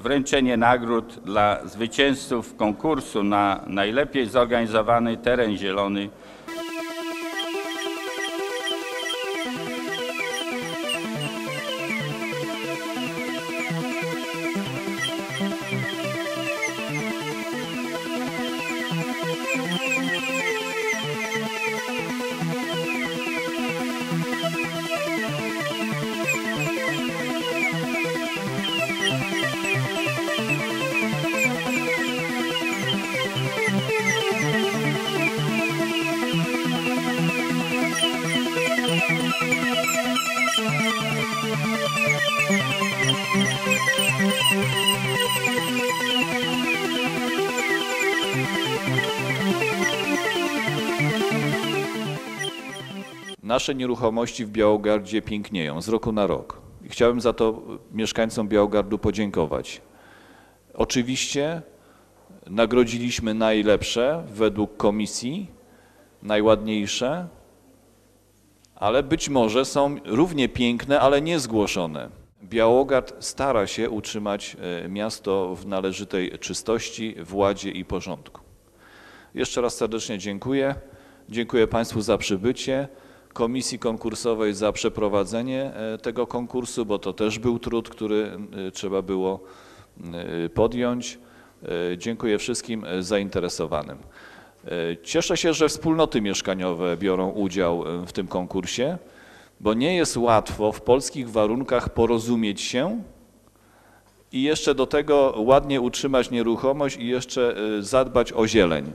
wręczenie nagród dla zwycięzców konkursu na najlepiej zorganizowany teren zielony Nasze nieruchomości w Białogardzie pięknieją z roku na rok. I chciałbym za to mieszkańcom Białogardu podziękować. Oczywiście nagrodziliśmy najlepsze według komisji, najładniejsze, ale być może są równie piękne, ale niezgłoszone. Białogard stara się utrzymać e, miasto w należytej czystości, władzie i porządku. Jeszcze raz serdecznie dziękuję. Dziękuję Państwu za przybycie, komisji konkursowej za przeprowadzenie e, tego konkursu, bo to też był trud, który e, trzeba było podjąć. Dziękuję wszystkim zainteresowanym. E, Cieszę się, że wspólnoty mieszkaniowe biorą udział e, w tym konkursie, bo nie jest łatwo w polskich warunkach porozumieć się i jeszcze do tego ładnie utrzymać nieruchomość i jeszcze e, zadbać o zieleń.